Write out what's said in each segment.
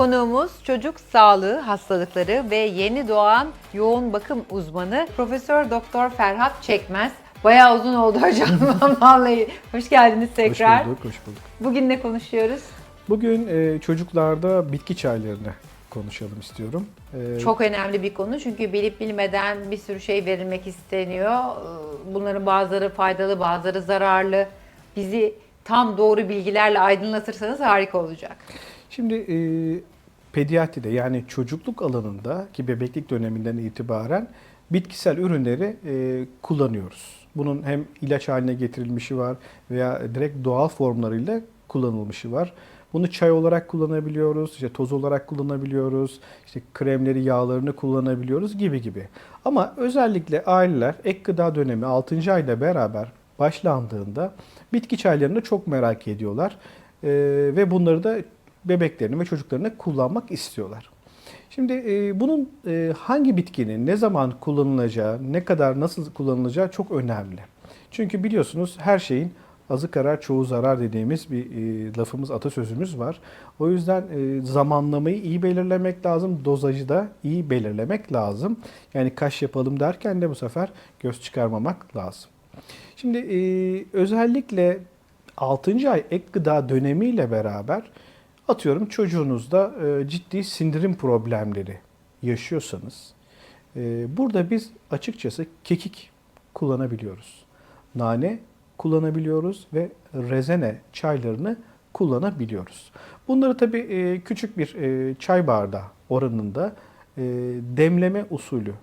Konuğumuz çocuk sağlığı hastalıkları ve yeni doğan yoğun bakım uzmanı Profesör Doktor Ferhat Çekmez. Bayağı uzun oldu hocam vallahi. Hoş geldiniz tekrar. Hoş bulduk, hoş bulduk. Bugün ne konuşuyoruz? Bugün e, çocuklarda bitki çaylarını konuşalım istiyorum. E, Çok önemli bir konu çünkü bilip bilmeden bir sürü şey verilmek isteniyor. Ee, Bunların bazıları faydalı, bazıları zararlı. Bizi tam doğru bilgilerle aydınlatırsanız harika olacak. Şimdi e, pediatride yani çocukluk alanında ki bebeklik döneminden itibaren bitkisel ürünleri e, kullanıyoruz. Bunun hem ilaç haline getirilmişi var veya direkt doğal formlarıyla kullanılmışı var. Bunu çay olarak kullanabiliyoruz, işte toz olarak kullanabiliyoruz, işte kremleri, yağlarını kullanabiliyoruz gibi gibi. Ama özellikle aileler ek gıda dönemi 6. ayla beraber başlandığında bitki çaylarını çok merak ediyorlar. Ee, ve bunları da bebeklerini ve çocuklarını kullanmak istiyorlar. Şimdi e, bunun e, hangi bitkinin ne zaman kullanılacağı, ne kadar nasıl kullanılacağı çok önemli. Çünkü biliyorsunuz her şeyin azı karar çoğu zarar dediğimiz bir e, lafımız, atasözümüz var. O yüzden e, zamanlamayı iyi belirlemek lazım, dozajı da iyi belirlemek lazım. Yani kaş yapalım derken de bu sefer göz çıkarmamak lazım. Şimdi e, özellikle 6. ay ek gıda dönemiyle beraber atıyorum çocuğunuzda e, ciddi sindirim problemleri yaşıyorsanız e, burada biz açıkçası kekik kullanabiliyoruz. Nane kullanabiliyoruz ve rezene çaylarını kullanabiliyoruz. Bunları tabii e, küçük bir e, çay bardağı oranında demleme usulü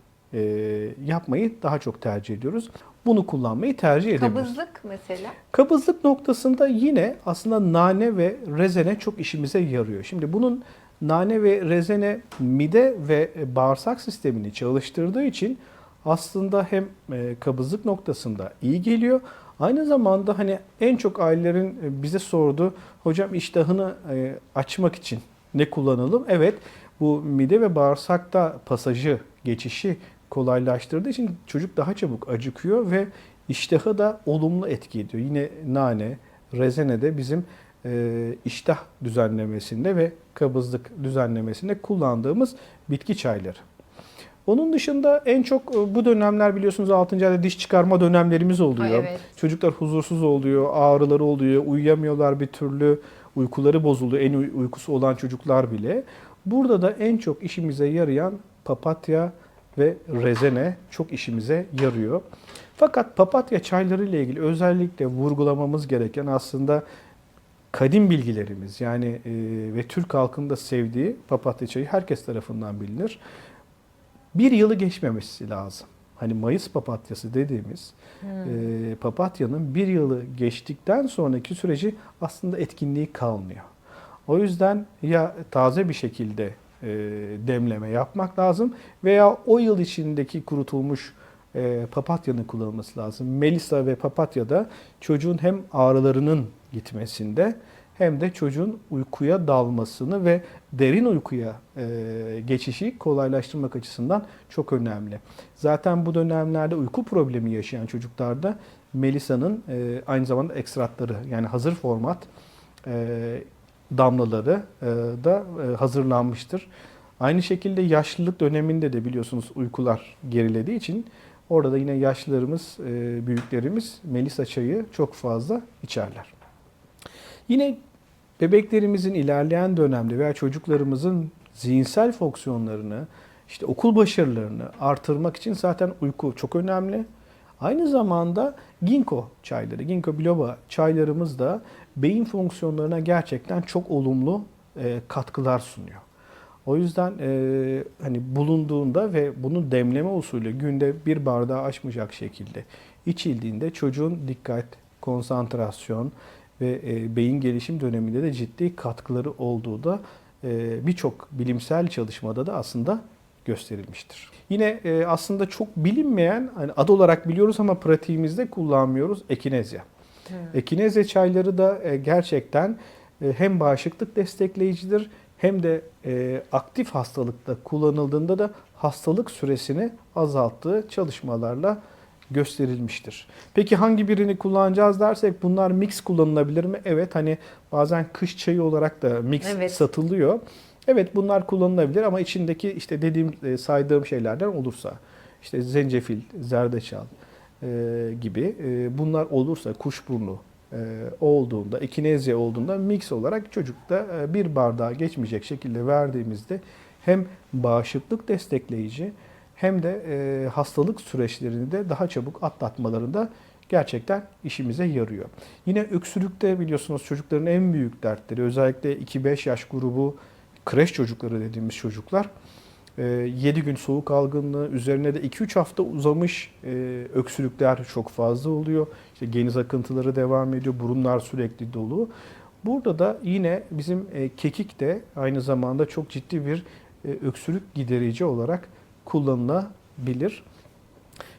yapmayı daha çok tercih ediyoruz. Bunu kullanmayı tercih edebiliriz. Kabızlık mesela. Kabızlık noktasında yine aslında nane ve rezene çok işimize yarıyor. Şimdi bunun nane ve rezene mide ve bağırsak sistemini çalıştırdığı için aslında hem e, kabızlık noktasında iyi geliyor. Aynı zamanda hani en çok ailelerin e, bize sorduğu hocam iştahını e, açmak için ne kullanalım? Evet bu mide ve bağırsakta pasajı, geçişi kolaylaştırdığı için çocuk daha çabuk acıkıyor ve iştahı da olumlu etki ediyor. Yine nane, rezene de bizim e, iştah düzenlemesinde ve kabızlık düzenlemesinde kullandığımız bitki çayları. Onun dışında en çok e, bu dönemler biliyorsunuz 6. ayda diş çıkarma dönemlerimiz oluyor. Ay, evet. Çocuklar huzursuz oluyor, ağrıları oluyor, uyuyamıyorlar bir türlü, uykuları bozuluyor. En uy- uykusu olan çocuklar bile. Burada da en çok işimize yarayan papatya ve rezene çok işimize yarıyor. Fakat papatya çayları ile ilgili özellikle vurgulamamız gereken aslında kadim bilgilerimiz yani e, ve Türk halkının da sevdiği papatya çayı herkes tarafından bilinir. Bir yılı geçmemesi lazım. Hani Mayıs papatyası dediğimiz e, papatyanın bir yılı geçtikten sonraki süreci aslında etkinliği kalmıyor. O yüzden ya taze bir şekilde demleme yapmak lazım veya o yıl içindeki kurutulmuş e, papatyanın kullanılması lazım. Melisa ve papatya da çocuğun hem ağrılarının gitmesinde hem de çocuğun uykuya dalmasını ve derin uykuya e, geçişi kolaylaştırmak açısından çok önemli. Zaten bu dönemlerde uyku problemi yaşayan çocuklarda Melisa'nın e, aynı zamanda ekstratları yani hazır format e, damlaları e, da e, hazırlanmıştır. Aynı şekilde yaşlılık döneminde de biliyorsunuz uykular gerilediği için orada da yine yaşlılarımız, e, büyüklerimiz Melisa çayı çok fazla içerler. Yine bebeklerimizin ilerleyen dönemde veya çocuklarımızın zihinsel fonksiyonlarını, işte okul başarılarını artırmak için zaten uyku çok önemli. Aynı zamanda ginkgo çayları, ginkgo biloba çaylarımız da beyin fonksiyonlarına gerçekten çok olumlu e, katkılar sunuyor. O yüzden e, hani bulunduğunda ve bunu demleme usulü günde bir bardağı aşmayacak şekilde içildiğinde çocuğun dikkat, konsantrasyon ve e, beyin gelişim döneminde de ciddi katkıları olduğu da e, birçok bilimsel çalışmada da aslında gösterilmiştir. Yine e, aslında çok bilinmeyen, hani ad olarak biliyoruz ama pratiğimizde kullanmıyoruz ekinezya. Ekinezya çayları da e, gerçekten e, hem bağışıklık destekleyicidir hem de e, aktif hastalıkta kullanıldığında da hastalık süresini azalttığı çalışmalarla gösterilmiştir. Peki hangi birini kullanacağız dersek bunlar mix kullanılabilir mi? Evet hani bazen kış çayı olarak da mix Evet. satılıyor. Evet bunlar kullanılabilir ama içindeki işte dediğim e, saydığım şeylerden olursa işte zencefil, zerdeçal e, gibi e, bunlar olursa kuşburnu e, olduğunda, ikinezya olduğunda mix olarak çocukta e, bir bardağa geçmeyecek şekilde verdiğimizde hem bağışıklık destekleyici hem de e, hastalık süreçlerini de daha çabuk atlatmalarında gerçekten işimize yarıyor. Yine öksürükte biliyorsunuz çocukların en büyük dertleri özellikle 2-5 yaş grubu kreş çocukları dediğimiz çocuklar 7 gün soğuk algınlığı üzerine de 2-3 hafta uzamış e, öksürükler çok fazla oluyor. İşte geniz akıntıları devam ediyor, burunlar sürekli dolu. Burada da yine bizim e, kekik de aynı zamanda çok ciddi bir e, öksürük giderici olarak kullanılabilir.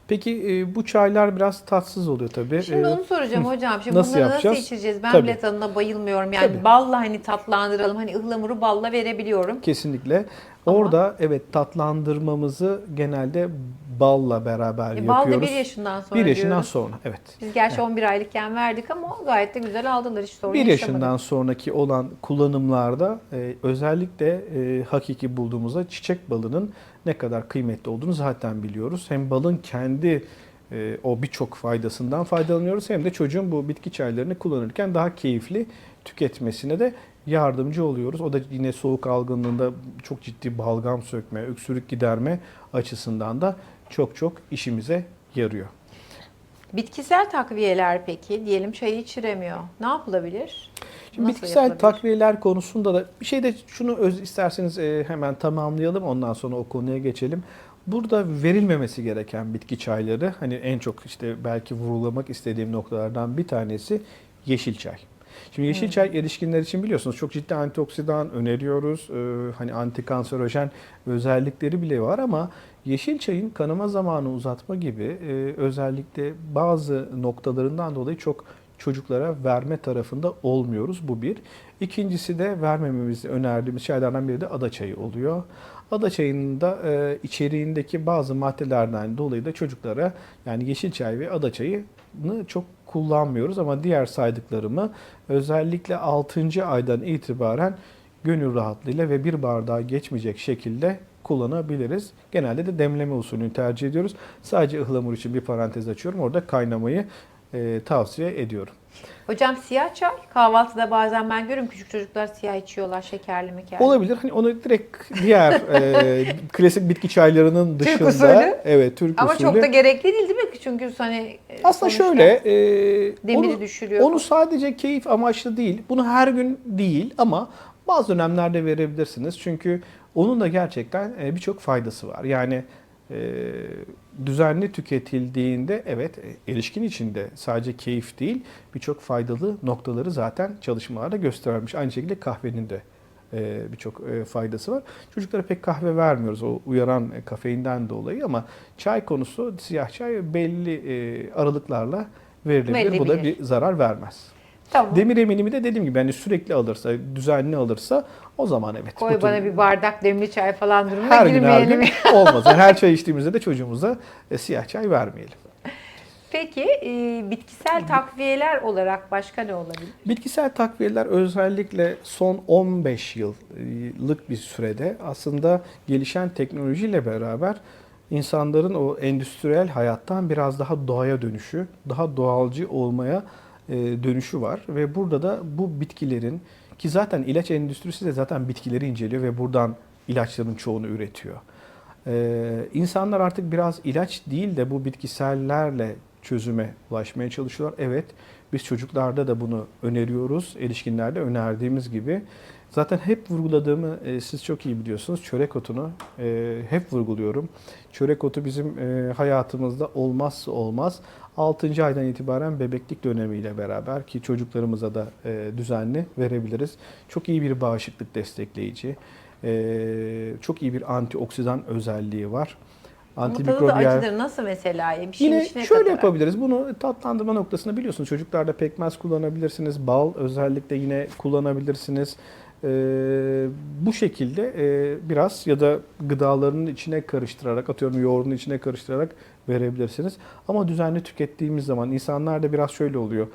Peki e, bu çaylar biraz tatsız oluyor tabii. Şimdi E, onu soracağım hocam. Şimdi Nasıl bunları yapacağız? nasıl içeceğiz? Ben Tabii. bile tadına bayılmıyorum. Yani Tabii. balla hani tatlandıralım. Hani ıhlamuru balla verebiliyorum. Kesinlikle. Ama- Orada evet tatlandırmamızı genelde balla beraber E, bal da yapıyoruz. bir yaşından sonra Bir yaşından diyoruz. sonra evet. Biz gerçi 11 aylıkken verdik ama gayet de güzel aldılar hiç sorun Bir yaşamadık. yaşından sonraki olan kullanımlarda e, özellikle e, hakiki bulduğumuzda çiçek balının ne kadar kıymetli olduğunu zaten biliyoruz. Hem balın kendi e, o birçok faydasından faydalanıyoruz hem de çocuğun bu bitki çaylarını kullanırken daha keyifli tüketmesine de yardımcı oluyoruz. O da yine soğuk algınlığında çok ciddi balgam sökme, öksürük giderme açısından da çok çok işimize yarıyor. Bitkisel takviyeler peki diyelim çayı içiremiyor. Ne yapılabilir? Şimdi Nasıl bitkisel yapılabilir? takviyeler konusunda da bir şey de şunu öz isterseniz e, hemen tamamlayalım ondan sonra o konuya geçelim. Burada verilmemesi gereken bitki çayları hani en çok işte belki vurgulamak istediğim noktalardan bir tanesi yeşil çay. Şimdi yeşil çay erişkinler için biliyorsunuz çok ciddi antioksidan öneriyoruz. Ee, hani antikanserojen özellikleri bile var ama yeşil çayın kanama zamanı uzatma gibi e, özellikle bazı noktalarından dolayı çok çocuklara verme tarafında olmuyoruz. Bu bir. İkincisi de vermememizi önerdiğimiz şeylerden biri de ada çayı oluyor. Ada çayının da e, içeriğindeki bazı maddelerden dolayı da çocuklara yani yeşil çay ve ada çayını çok kullanmıyoruz ama diğer saydıklarımı özellikle 6. aydan itibaren gönül rahatlığıyla ve bir bardağa geçmeyecek şekilde kullanabiliriz. Genelde de demleme usulünü tercih ediyoruz. Sadece ıhlamur için bir parantez açıyorum. Orada kaynamayı e, tavsiye ediyorum. Hocam siyah çay kahvaltıda bazen ben görüyorum küçük çocuklar siyah içiyorlar şekerli mekerli. Olabilir. Hani onu direkt diğer e, klasik bitki çaylarının Türk dışında usulü. evet Türk Ama usulü. çok da gerekli değil değil mi? Çünkü hani e, Aslında şöyle e, demiri onu, düşürüyor. onu sadece keyif amaçlı değil. Bunu her gün değil ama bazı dönemlerde verebilirsiniz. Çünkü onun da gerçekten e, birçok faydası var. Yani e, düzenli tüketildiğinde evet e, erişkin içinde sadece keyif değil birçok faydalı noktaları zaten çalışmalarda göstermiş. Aynı şekilde kahvenin de e, birçok e, faydası var. Çocuklara pek kahve vermiyoruz o uyaran kafeinden dolayı ama çay konusu siyah çay belli aralıklarla verilebilir. Bu da bir zarar vermez. Tamam. Demir eminimi de dediğim gibi hani sürekli alırsa, düzenli alırsa o zaman evet. Koy bu tür- bana bir bardak demli çay falan durumuna her gün her girmeyelim. gün olmaz. Yani her çay içtiğimizde de çocuğumuza e, siyah çay vermeyelim. Peki e, bitkisel takviyeler olarak başka ne olabilir? Bitkisel takviyeler özellikle son 15 yıllık bir sürede aslında gelişen teknolojiyle beraber insanların o endüstriyel hayattan biraz daha doğaya dönüşü, daha doğalcı olmaya dönüşü var ve burada da bu bitkilerin ki zaten ilaç endüstrisi de zaten bitkileri inceliyor ve buradan ilaçların çoğunu üretiyor. Ee, insanlar artık biraz ilaç değil de bu bitkisellerle çözüme ulaşmaya çalışıyorlar. Evet, biz çocuklarda da bunu öneriyoruz, erişkinlerde önerdiğimiz gibi. Zaten hep vurguladığımı e, siz çok iyi biliyorsunuz. Çörek otunu e, hep vurguluyorum. Çörek otu bizim e, hayatımızda olmazsa olmaz. 6. aydan itibaren bebeklik dönemiyle beraber ki çocuklarımıza da e, düzenli verebiliriz. Çok iyi bir bağışıklık destekleyici. e, çok iyi bir antioksidan özelliği var. Tadı da acıdır. Nasıl mesela? Bir şeyin Yine içine şöyle katarak. yapabiliriz. Bunu tatlandırma noktasında biliyorsunuz çocuklarda pekmez kullanabilirsiniz. Bal özellikle yine kullanabilirsiniz. Ee, bu şekilde e, biraz ya da gıdalarının içine karıştırarak atıyorum yoğurdun içine karıştırarak verebilirsiniz. Ama düzenli tükettiğimiz zaman insanlarda biraz şöyle oluyor.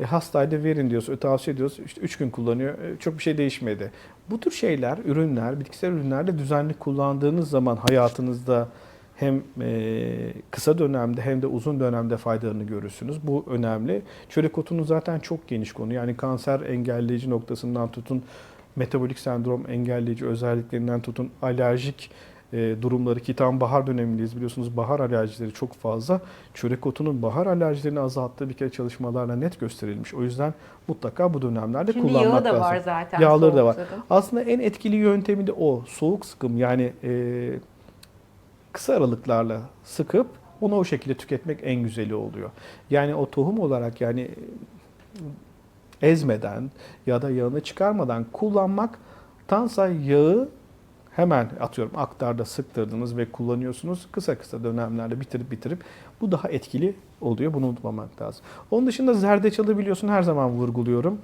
E, hastaydı verin diyoruz, e, tavsiye ediyoruz. İşte 3 gün kullanıyor. e, çok bir şey değişmedi. Bu tür şeyler, ürünler, bitkisel ürünlerde düzenli kullandığınız zaman hayatınızda hem e, kısa dönemde hem de uzun dönemde faydalarını görürsünüz. Bu önemli. Çörek otunun zaten çok geniş konu. Yani kanser engelleyici noktasından tutun, metabolik sendrom engelleyici özelliklerinden tutun, alerjik e, durumları ki tam bahar dönemindeyiz biliyorsunuz bahar alerjileri çok fazla. Çörek otunun bahar alerjilerini azalttığı bir kere çalışmalarla net gösterilmiş. O yüzden mutlaka bu dönemlerde Şimdi kullanmak yağı da lazım. var zaten. Yağları da var. sıkım. Aslında en etkili yöntemi de o. Soğuk sıkım yani e, kısa aralıklarla sıkıp onu o şekilde tüketmek en güzeli oluyor. Yani o tohum olarak yani ezmeden ya da yağını çıkarmadan kullanmaktansa yağı hemen atıyorum aktarda sıktırdınız ve kullanıyorsunuz. Kısa kısa dönemlerle bitirip bitirip bu daha etkili oluyor. Bunu unutmamak lazım. Onun dışında zerdeçalı biliyorsun her zaman vurguluyorum.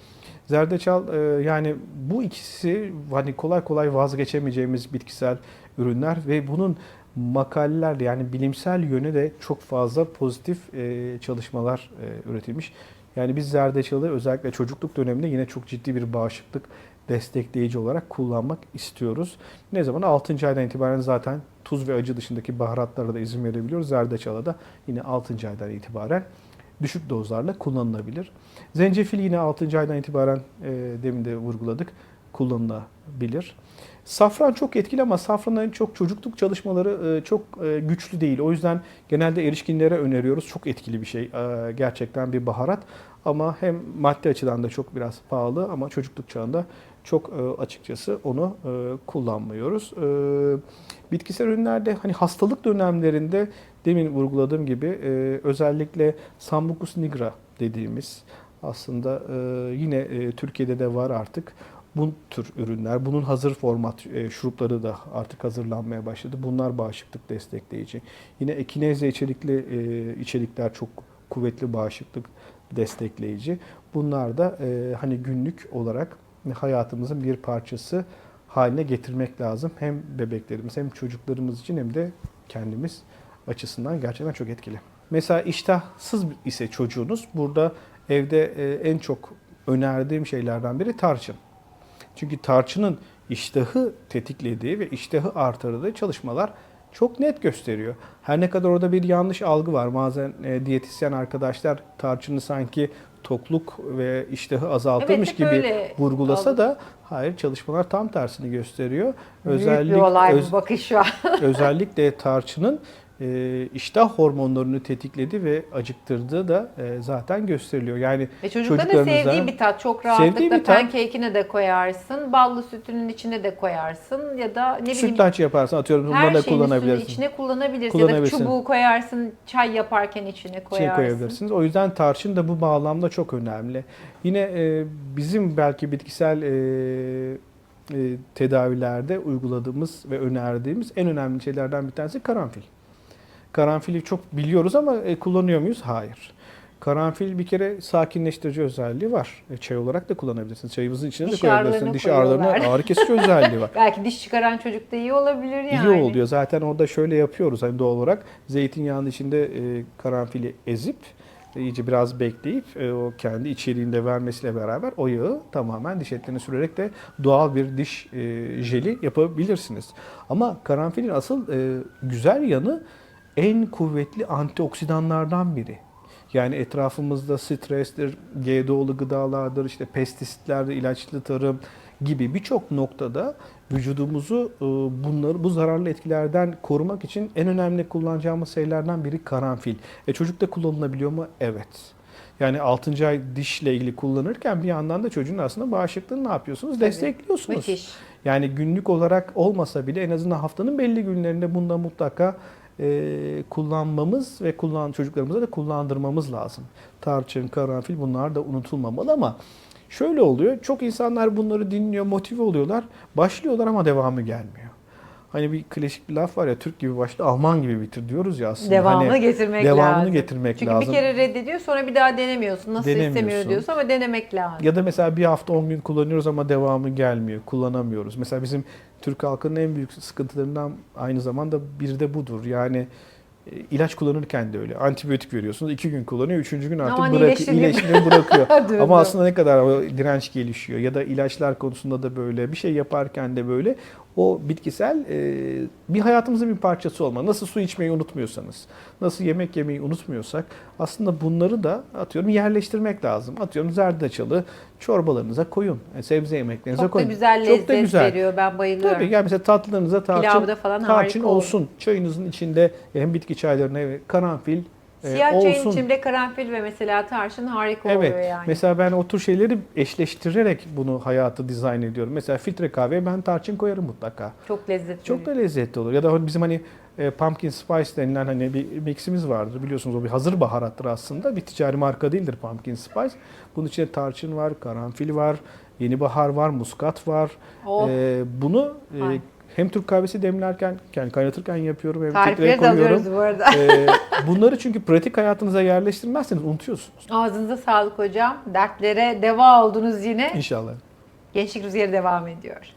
Zerdeçal e, yani bu ikisi hani kolay kolay vazgeçemeyeceğimiz bitkisel ürünler ve bunun makalelerle yani bilimsel yönü de çok fazla pozitif e, çalışmalar e, üretilmiş. Yani biz zerdeçalı özellikle çocukluk döneminde yine çok ciddi bir bağışıklık destekleyici olarak kullanmak istiyoruz. Ne zaman? 6. aydan itibaren zaten tuz ve acı dışındaki baharatlara da izin verebiliyoruz. Zerdeçala da yine 6. aydan itibaren düşük dozlarla kullanılabilir. Zencefil yine 6. aydan itibaren e, demin de vurguladık kullanılabilir. Safran çok etkili ama safranın çok çocukluk çalışmaları e, çok e, güçlü değil. O yüzden genelde erişkinlere öneriyoruz. Çok etkili bir şey. E, Gerçekten bir baharat. Ama hem maddi açıdan da çok biraz pahalı ama çocukluk çağında çok açıkçası onu kullanmıyoruz. Bitkisel ürünlerde hani hastalık dönemlerinde demin vurguladığım gibi özellikle Sambucus nigra dediğimiz aslında yine Türkiye'de de var artık bu tür ürünler. Bunun hazır format e, şurupları da artık hazırlanmaya başladı. Bunlar bağışıklık destekleyici. Yine ekinezya içerikli e, içerikler çok kuvvetli bağışıklık destekleyici. Bunlar da e, hani günlük olarak hayatımızın bir parçası haline getirmek lazım. Hem bebeklerimiz hem çocuklarımız için hem de kendimiz açısından gerçekten çok etkili. Mesela iştahsız ise çocuğunuz burada evde e, en çok önerdiğim şeylerden biri tarçın. Çünkü tarçının iştahı tetiklediği ve iştahı artırdığı çalışmalar çok net gösteriyor. Her ne kadar orada bir yanlış algı var. Bazen e, diyetisyen arkadaşlar tarçını sanki tokluk ve iştahı azaltırmış hep gibi vurgulasa algı. da hayır çalışmalar tam tersini gösteriyor. Büyük Özellik- bir olay öz- bu bakış şu an. özellikle tarçının e, iştah hormonlarını tetikledi ve acıktırdığı da e, zaten gösteriliyor. Yani Ve çocukların da sevdiği bir tat. Çok rahatlıkla pancake'ine de koyarsın. Ballı sütünün içine de koyarsın. Ya da ne bileyim sütlaç yaparsan atıyorum bunları da kullanabilirsin. içine kullanabilirsin. Ya da Kullanabilirsin. çubuğu koyarsın. Çay yaparken içine şey koyarsın. koyabilirsiniz. O yüzden tarçın da bu bağlamda çok önemli. Yine e, bizim belki bitkisel e, e, tedavilerde uyguladığımız ve önerdiğimiz en önemli şeylerden bir tanesi karanfil. Karanfili çok biliyoruz ama e, kullanıyor muyuz? Hayır. Karanfil bir kere sakinleştirici özelliği var. E, çay olarak da kullanabilirsiniz. Çayımızın içine Diş de koyabilirsiniz. Diş ağrılarına ağrı kesici özelliği var. Belki diş çıkaran çocuk da iyi olabilir yani. İyi oluyor. Zaten orada şöyle yapıyoruz hani doğal olarak. Zeytinyağının içinde e, karanfili ezip e, iyice biraz bekleyip e, o kendi içeriğinde vermesiyle beraber o yağı tamamen diş etlerine sürerek de doğal bir diş e, jeli yapabilirsiniz. Ama karanfilin asıl e, güzel yanı en kuvvetli antioksidanlardan biri. Yani etrafımızda strestir, GDO'lu gıdalardır, işte pestisitlerdir, ilaçlı tarım gibi birçok noktada vücudumuzu e, bunları bu zararlı etkilerden korumak için en önemli kullanacağımız şeylerden biri karanfil. E çocukta kullanılabiliyor mu? Evet. Yani 6. ay dişle ilgili kullanırken bir yandan da çocuğun aslında bağışıklığını ne yapıyorsunuz? Tabii. Destekliyorsunuz. Müthiş. Yani günlük olarak olmasa bile en azından haftanın belli günlerinde bunda mutlaka e, kullanmamız ve kullan çocuklarımıza da kullandırmamız lazım. Tarçın, karanfil bunlar da unutulmamalı ama şöyle oluyor. Çok insanlar bunları dinliyor, motive oluyorlar. Başlıyorlar ama devamı gelmiyor. Hani bir klasik bir laf var ya Türk gibi başla Alman gibi bitir diyoruz ya aslında. Devamını Hani getirmek devamını lazım. getirmek Çünkü lazım. bir kere reddediyor sonra bir daha denemiyorsun. Nasıl Denemiyorsun. istemiyor diyorsun ama denemek lazım. Ya da mesela bir hafta 10 gün kullanıyoruz ama devamı gelmiyor, kullanamıyoruz. Mesela bizim Türk halkının en büyük sıkıntılarından aynı zamanda bir de budur. Yani E, ilaç kullanırken de öyle. Antibiyotik veriyorsunuz. iki gün kullanıyor. Üçüncü gün artık Aman bırak, bırakıyor. Ama aslında ne kadar direnç gelişiyor. Ya da ilaçlar konusunda da böyle. Bir şey yaparken de böyle. O bitkisel e, bir hayatımızın bir parçası olma. Nasıl su içmeyi unutmuyorsanız, nasıl yemek yemeyi unutmuyorsak aslında bunları da atıyorum yerleştirmek lazım. Atıyorum zerdeçalı çorbalarınıza koyun. e, sebze yemeklerinize Çok da koyun. güzel Çok lezzet da güzel. veriyor. Ben bayılıyorum. Tabii yani mesela tatlılarınıza tarçın, falan tarçın harika olur. olsun. Çayınızın içinde hem bitki çaylarına karanfil e, Siyah çayın olsun. içinde karanfil ve mesela tarçın harika Evet. oluyor yani. Mesela ben o tür şeyleri eşleştirerek bunu hayatı dizayn ediyorum. Mesela filtre kahveye ben tarçın koyarım mutlaka. Çok lezzetli. Çok da lezzetli olur. Ya da bizim hani e, pumpkin spice denilen hani bir miximiz vardır. Biliyorsunuz o bir hazır baharattır aslında. Bir ticari marka değildir pumpkin spice. Bunun içinde tarçın var, karanfil var, yeni bahar var, muskat var. Oh. E, bunu e. hem Türk kahvesi demlerken, yani kaynatırken yapıyorum hem Tarifleri de koyuyorum. alıyoruz bu arada. E, bunları çünkü pratik hayatınıza yerleştirmezseniz unutuyorsunuz. Ağzınıza sağlık hocam. Dertlere deva oldunuz yine. İnşallah. Gençlik Rüzgarı devam ediyor.